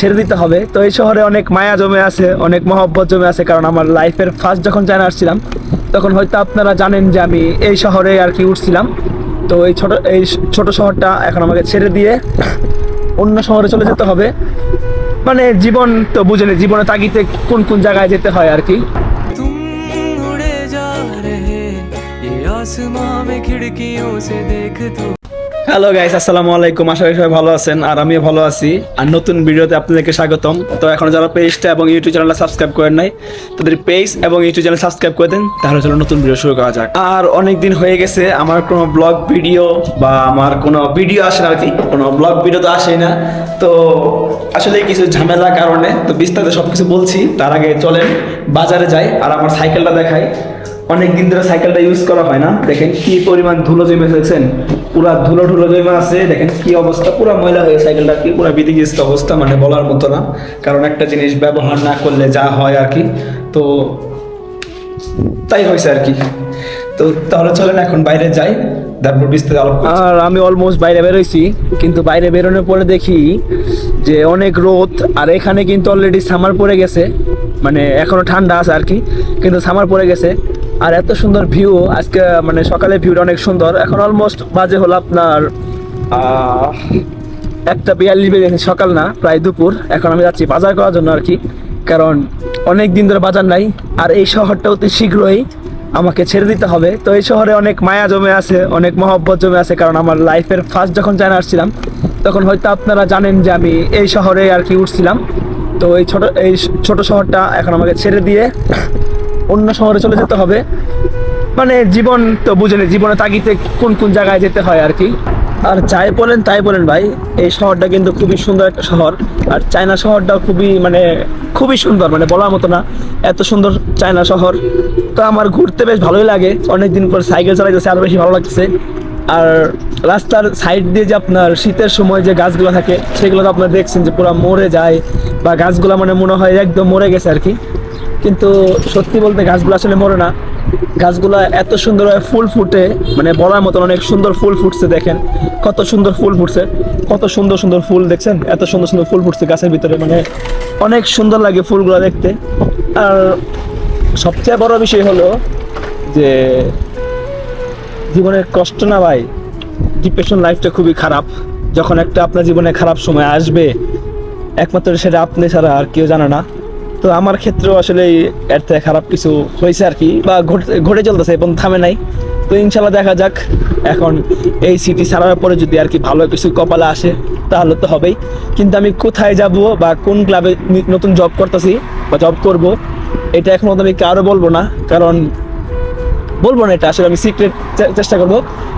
ছেড়ে দিতে হবে তো এই শহরে অনেক মায়া জমে আছে অনেক মহব্বত জমে আছে কারণ আমার লাইফের ফার্স্ট যখন চায়না আসছিলাম তখন হয়তো আপনারা জানেন যে আমি এই শহরে আর কি উঠছিলাম তো এই ছোট এই ছোট শহরটা এখন আমাকে ছেড়ে দিয়ে অন্য শহরে চলে যেতে হবে মানে জীবন তো বুঝেনি জীবনে তাগিতে কোন কোন জায়গায় যেতে হয় আর কি तुम उड़े जा रहे ये आसमां में खिड़कियों से देख तू হ্যালো গাইস আসসালামু আলাইকুম। আশা করি সবাই ভালো আছেন, আর আমিও ভালো আছি। আর নতুন ভিডিওতে আপনাদেরকে স্বাগতম। তো এখন যারা পেজটা এবং ইউটিউব চ্যানেলটা সাবস্ক্রাইব করেন নাই, তাদের পেজ এবং ইউটিউব চ্যানেল সাবস্ক্রাইব করে দেন, তাহলে চলো নতুন ভিডিও শুরু করা যাক। আর অনেক দিন হয়ে গেছে, আমার কোনো ব্লগ ভিডিও বা আমার কোনো ভিডিও আসে না, আর কি, কোনো ব্লগ ভিডিও তো আসেই না। তো আসলে কিছু ঝামেলার কারণে, তো বিস্তারিত সব কিছু বলছি, তার আগে চলেন বাজারে যাই, আর আমার সাইকেলটা দেখাই। অনেক দিন ধরে সাইকেলটা ইউজ করা হয় না। দেখেন কি পরিমাণ ধুলো জমে দেখছেন পুরা ধুলো ধুলো জমে আছে। দেখেন কি অবস্থা। পুরো ময়লা হয়ে সাইকেলটা কি পুরো বিধিগ্রস্ত অবস্থা মানে বলার মতো না। কারণ একটা জিনিস ব্যবহার না করলে যা হয় আর কি। তো তাই হয়েছে আর কি। তো তাহলে চলেন এখন বাইরে যাই। তারপর বিস্তারিত আলাপ আর আমি অলমোস্ট বাইরে বেরোইছি। কিন্তু বাইরে বেরোনোর পরে দেখি যে অনেক রোদ। আর এখানে কিন্তু অলরেডি সামার পড়ে গেছে। মানে এখনও ঠান্ডা আছে আর কি। কিন্তু সামার পড়ে গেছে। আর এত সুন্দর ভিউ, আজকে মানে সকালে ভিউটা অনেক সুন্দর। এখন অলমোস্ট বাজে হলো আপনার একটা বিয়াল্লিশ বেজে সকাল না, প্রায় দুপুর। এখন আমি যাচ্ছি বাজার করার জন্য আর কি। কারণ অনেক দিন ধরে বাজার নাই, আর এই শহরটা অতি শীঘ্রই আমাকে ছেড়ে দিতে হবে। তো এই শহরে অনেক মায়া জমে আছে, অনেক মহব্বত জমে আছে, কারণ আমার লাইফের ফার্স্ট যখন চায়না আসছিলাম, তখন হয়তো আপনারা জানেন যে আমি এই শহরে আর কি উঠছিলাম। তো এই ছোট এই ছোট শহরটা এখন আমাকে ছেড়ে দিয়ে অন্য শহরে চলে যেতে হবে। মানে জীবন তো বুঝেনি জীবনে তাগিতে কোন কোন জায়গায় যেতে হয় আর কি। আর যাই বলেন, তাই বলেন ভাই, এই শহরটা কিন্তু খুবই সুন্দর একটা শহর। আর চায়না শহরটাও খুবই মানে খুবই সুন্দর মানে বলার মতো না, এত সুন্দর চায়না শহর। তো আমার ঘুরতে বেশ ভালোই লাগে, অনেকদিন পর সাইকেল চালাইতেছে, আরও বেশি ভালো লাগছে আর রাস্তার সাইড দিয়ে যে আপনার শীতের সময় যে গাছগুলো থাকে, সেগুলো তো আপনার দেখছেন যে পুরো মরে যায়, বা গাছগুলো মানে মনে হয় একদম মরে গেছে আর কি। কিন্তু সত্যি বলতে গাছগুলো আসলে মরে না। গাছগুলো এত সুন্দর ফুল ফুটে মানে বলার মতন অনেক সুন্দর ফুল ফুটছে দেখেন। কত সুন্দর ফুল ফুটছে, কত সুন্দর সুন্দর ফুল দেখছেন? এত সুন্দর সুন্দর ফুল ফুটছে গাছের ভিতরে মানে অনেক সুন্দর লাগে ফুলগুলো দেখতে। আর সবচেয়ে বড় বিষয় হলো যে জীবনের কষ্ট না ভাই ডিপ্রেশন লাইফটা খুবই খারাপ। যখন একটা আপনার জীবনে খারাপ সময় আসবে, একমাত্র সেটা আপনি ছাড়া আর কেউ জানে না। তো আমার ক্ষেত্রেও আসলে এর থেকে খারাপ কিছু হয়েছে আর কি, বা ঘটে চলতেছে এবং থামে নাই। তো ইনশাল্লাহ দেখা যাক, এখন এই সিটি ছাড়ার পরে যদি আর কি ভালো কিছু কপালে আসে, তাহলে তো হবেই। কিন্তু আমি কোথায় যাব বা কোন ক্লাবে নতুন জব করতেছি বা জব করব, এটা এখন আমি কারও বলব না। কারণ বলব না এটা, আসলে আমি সিক্রেট চেষ্টা করব।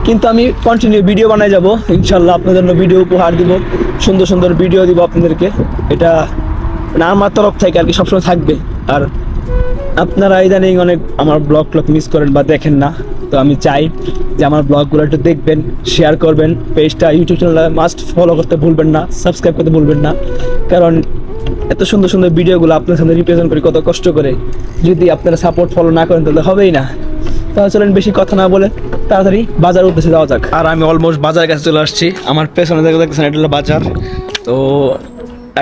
কিন্তু আমি কন্টিনিউ ভিডিও বানাই যাব। ইনশাল্লাহ আপনাদের জন্য ভিডিও উপহার দিব। সুন্দর সুন্দর ভিডিও দিব আপনাদেরকে। এটা মানে আমার তরফ থেকে আর কি সবসময় থাকবে। আর আপনারা ইদানিং অনেক আমার ব্লগ ট্লগ মিস করেন বা দেখেন না। তো আমি চাই যে আমার ব্লগগুলো একটু দেখবেন শেয়ার করবেন। পেজটা ইউটিউব চ্যানেলে মাস্ট ফলো করতে ভুলবেন না সাবস্ক্রাইব করতে ভুলবেন না। কারণ এত সুন্দর সুন্দর ভিডিওগুলো আপনার সামনে রিপ্রেজেন্ট করি, কত কষ্ট করে। যদি আপনারা সাপোর্ট ফলো না করেন, তাহলে হবেই না। তাহলে চলেন, বেশি কথা না বলে তাড়াতাড়ি বাজার উদ্দেশ্যে যাওয়া যাক। আর আমি অলমোস্ট বাজার কাছে চলে আসছি। আমার পেছনে দেখে দেখছেন এটা হলো বাজার। তো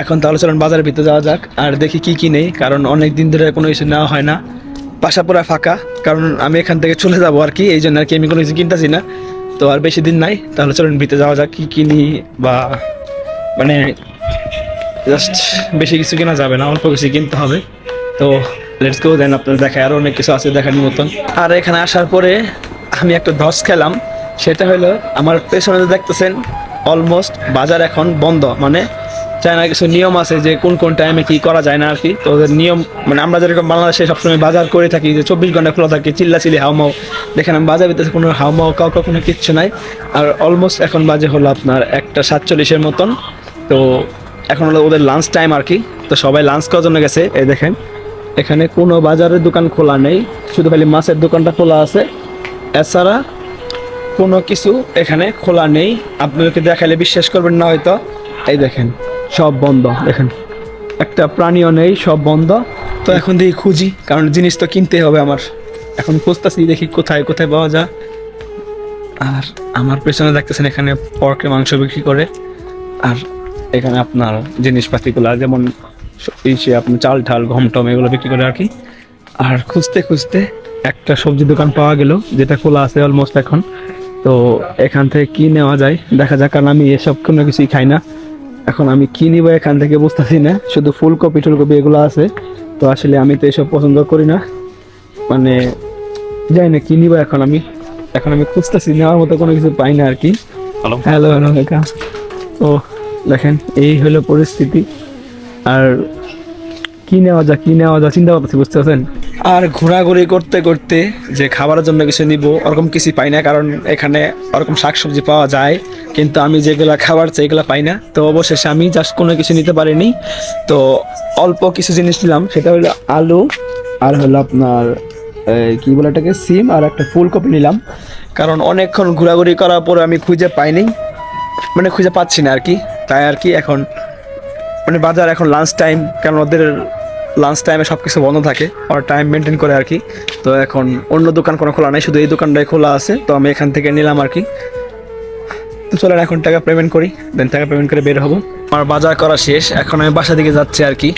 এখন তাহলে চলুন বাজারের ভিতরে যাওয়া যাক আর দেখি কি কি নেই, কারণ অনেক দিন ধরে কোনো কিছু নেওয়া হয় না। বাসা পুরা ফাঁকা, কারণ আমি এখান থেকে চলে যাব আর কি এই জন্য আর কি আমি কোনো কিছু কিনতেছি না। তো আর বেশি দিন নাই, তাহলে চলুন ভিতরে যাওয়া যাক, কি কিনি বা মানে জাস্ট বেশি কিছু কেনা যাবে না, অল্প কিছু কিনতে হবে। তো লেটস গো দেন আপনার দেখায় আরও অনেক কিছু আছে দেখার মতন। আর এখানে আসার পরে আমি একটা ধস খেলাম, সেটা হলো আমার পেছনে দেখতেছেন অলমোস্ট বাজার এখন বন্ধ মানে চায়না কিছু নিয়ম আছে যে কোন কোন টাইমে কি করা যায় না আর কি। তো ওদের নিয়ম মানে আমরা যেরকম বাংলাদেশে সবসময় বাজার করে থাকি, যে চব্বিশ ঘণ্টা খোলা থাকে চিল্লা চিল্লি হাউমাও দেখেন আমি বাজার ভিতরে কোনো হাউমাও কাউকে কোনো কিচ্ছু নাই। আর অলমোস্ট এখন বাজে হলো আপনার একটা সাতচল্লিশের মতন। তো এখন হলো ওদের লাঞ্চ টাইম আর কি। তো সবাই লাঞ্চ করার জন্য গেছে। এই দেখেন, এখানে কোনো বাজারের দোকান খোলা নেই। শুধু খালি মাছের দোকানটা খোলা আছে। এছাড়া কোনো কিছু এখানে খোলা নেই। আপনাদেরকে দেখালে বিশ্বাস করবেন না হয়তো। এই দেখেন সব বন্ধ, দেখেন। একটা প্রাণীও নেই, সব বন্ধ। তো এখন দেখি খুঁজি, কারণ জিনিস তো কিনতে হবে আমার। এখন খুঁজতেছি, দেখি কোথায় কোথায় পাওয়া যায়। আর আমার পেছনে দেখতেছেন এখানে পর্কের মাংস বিক্রি করে। আর এখানে আপনার জিনিসপাতিগুলো, যেমন স- সে আপনার চাল ঠাল গম টম, এগুলো বিক্রি করে আর কি। আর খুঁজতে খুঁজতে একটা সবজি দোকান পাওয়া গেল, যেটা খোলা আছে অলমোস্ট এখন। তো এখান থেকে কি নেওয়া যায়, দেখা যাক। কারণ আমি এসব কোনো কিছুই খাই না। এখন আমি কি নিব এখান থেকে বুঝতেছি না। শুধু ফুলকপি টুলকপি এগুলো আছে। তো আসলে আমি তো এসব পছন্দ করি না। মানে যাই না কি নিব এখন আমি? এখন আমি খুঁজতেছি নেওয়ার মতো কোনো কিছু পাই না আর কি। হ্যালো হ্যালো ও দেখেন এই হলো পরিস্থিতি। আর কি নেওয়া যায়, কি নেওয়া যায়, চিন্তা করতেছি বুঝতে পারছেন? আর ঘোরাঘুরি করতে করতে যে খাবারের জন্য কিছু নিব, ওরকম কিছু পাই না, কারণ এখানে ওরকম শাকসবজি পাওয়া যায়, কিন্তু আমি যেগুলা খাবার চাই এগুলো পাই না। তো অবশেষে আমি জাস্ট কোনো কিছু নিতে পারিনি। তো অল্প কিছু জিনিস নিলাম, সেটা হলো আলু, আর হলো আপনার কি বলে এটাকে, সিম, আর একটা ফুলকপি নিলাম। কারণ অনেকক্ষণ ঘোরাঘুরি করার পরে আমি খুঁজে পাইনি মানে খুঁজে পাচ্ছি না আর কি। তাই আর কি এখন মানে বাজার এখন লাঞ্চ টাইম কারণ ওদের লাঞ্চ টাইমে সব কিছু বন্ধ থাকে ওরা টাইম মেনটেন করে আর কি। তো এখন অন্য দোকান কোনো খোলা নেই, শুধু এই দোকানটাই খোলা আছে, তো আমি এখান থেকে নিলাম আর কি। তো চলেন এখন টাকা পেমেন্ট করি দেন টাকা পেমেন্ট করে বের হব। আমার বাজার করা শেষ, এখন আমি বাসা দিকে যাচ্ছি আর কি।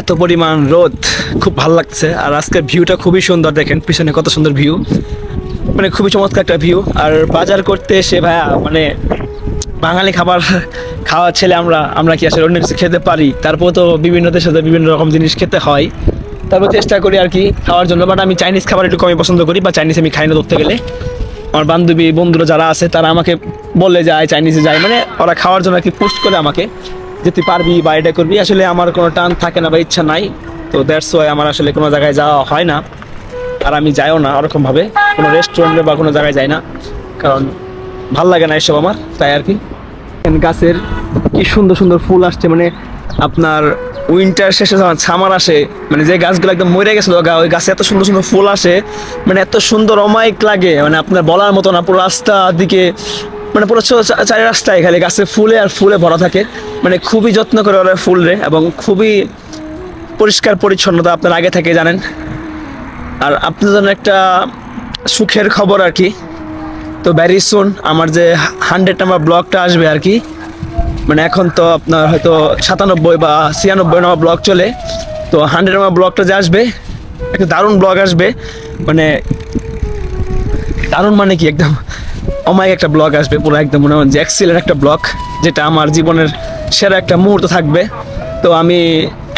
এত পরিমাণ রোদ, খুব ভালো লাগছে, আর আজকের ভিউটা খুবই সুন্দর দেখেন, পিছনে কত সুন্দর ভিউ মানে খুবই চমৎকার একটা ভিউ আর বাজার করতে এসে ভাইয়া মানে বাঙালি খাবার খাওয়ার ছেলে আমরা আমরা কি আসলে অন্য কিছু খেতে পারি? তারপর তো বিভিন্ন দেশে বিভিন্ন রকম জিনিস খেতে হয়। তারপর চেষ্টা করি আর কি খাওয়ার জন্য বাট আমি চাইনিজ খাবার একটু কমই পছন্দ করি, বা চাইনিজ আমি খাই না ধরতে গেলে। আমার বান্ধবী, বন্ধুরা যারা আছে, তারা আমাকে বলে যায় চাইনিজে যায় মানে ওরা খাওয়ার জন্য আর কি পোস্ট করে আমাকে যে, তুই পারবি বা এটা করবি। আসলে আমার কোনো টান থাকে না বা ইচ্ছা নাই, তো দ্যাটস ওয়াই আমার আসলে কোনো জায়গায় যাওয়া হয় না। আর আমি যাইও না ওরকমভাবে, কোনো রেস্টুরেন্টে বা কোনো জায়গায় যাই না, কারণ ভালো লাগে না এসব আমার, তাই আর কি। গাছের কি সুন্দর সুন্দর ফুল আসছে মানে আপনার উইন্টার শেষে যখন সামার আসে মানে যে গাছগুলো একদম মরে গেছিল গা, ওই গাছে এত সুন্দর সুন্দর ফুল আসে মানে এত সুন্দর অমায়িক লাগে মানে আপনার বলার মতো না, পুরো রাস্তা দিকে মানে পুরো চারি রাস্তায় খালি গাছে ফুলে আর ফুলে ভরা থাকে মানে খুবই যত্ন করে ওরা ফুল রে এবং খুবই পরিষ্কার পরিচ্ছন্নতা আপনার আগে থেকে জানেন। আর আপনাদের জন্য একটা সুখের খবর আর কি তো ভ্যারি সুন আমার যে হান্ড্রেড নাম্বার ব্লগটা আসবে আর কি মানে এখন তো আপনার হয়তো সাতানব্বই বা ছিয়ানব্বই নম্বর ব্লগ চলে, তো হান্ড্রেড নম্বর ব্লগটা যে আসবে, একটা দারুণ ব্লগ আসবে মানে দারুণ মানে কি একদম অমায়িক একটা ব্লগ আসবে পুরো একদম, মনে হয় যে এক্সিলেন্ট একটা ব্লগ যেটা আমার জীবনের সেরা একটা মুহূর্ত থাকবে। তো আমি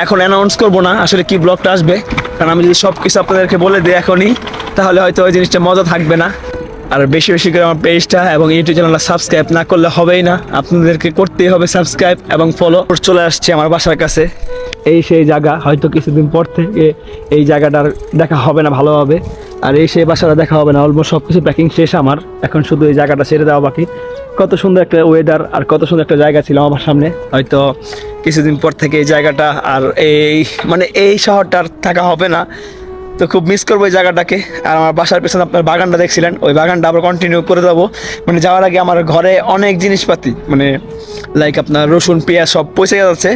এখন অ্যানাউন্স করব না আসলে কি ব্লগটা আসবে, কারণ আমি যদি সব কিছু আপনাদেরকে বলে দিই এখনই, তাহলে হয়তো ওই জিনিসটা মজা থাকবে না। আর বেশি বেশি করে আমার পেজটা এবং ইউটিউব চ্যানেলটা সাবস্ক্রাইব না করলে হবেই না। আপনাদেরকে করতেই হবে সাবস্ক্রাইব এবং ফলো চলে আসছে আমার বাসার কাছে। এই সেই জায়গা, হয়তো কিছুদিন পর থেকে এই জায়গাটার দেখা হবে না ভালোভাবে আর এই সেই বাসাটা দেখা হবে না অলমোস্ট সব কিছু প্যাকিং শেষ আমার। এখন শুধু এই জায়গাটা ছেড়ে দেওয়া বাকি। কত সুন্দর একটা ওয়েদার আর কত সুন্দর একটা জায়গা ছিল আমার সামনে। হয়তো কিছুদিন পর থেকে এই জায়গাটা আর এই মানে এই শহরটা আর থাকা হবে না। তো খুব মিস করব এই জায়গাটাকে। আর আমার বাসার পেছনে আপনার বাগানটা দেখছিলেন। ওই বাগানটা আবার কন্টিনিউ করে দেবো মানে যাওয়ার আগে আমার ঘরে অনেক জিনিসপাতি মানে লাইক আপনার রসুন, পেঁয়াজ সব পয়সা যাচ্ছে।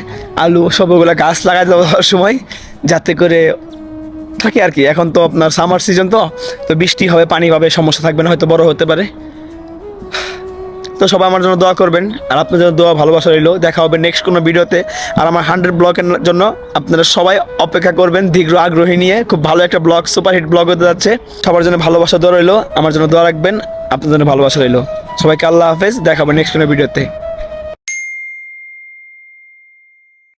আলু সব ওগুলো গাছ লাগাই দেবো সময়, যাতে করে থাকে আর কি। এখন তো আপনার সামার সিজন তো তো বৃষ্টি হবে, পানি পাবে, সমস্যা থাকবে না, হয়তো বড় হতে পারে। তো সবাই আমার জন্য দোয়া করবেন, আর আপনার জন্য দোয়া ভালোবাসা রইল। দেখা হবে নেক্সট কোনো ভিডিওতে আর আমার হান্ড্রেড ব্লগের জন্য আপনারা সবাই অপেক্ষা করবেন দীর্ঘ আগ্রহী নিয়ে। খুব ভালো একটা ব্লগ সুপারহিট ব্লগ হতে যাচ্ছে। সবার জন্য ভালোবাসা দোয়া রইল, আমার জন্য দোয়া রাখবেন, আপনার জন্য ভালোবাসা রইল। সবাইকে আল্লাহ হাফেজ, দেখা হবে নেক্সট কোনো ভিডিওতে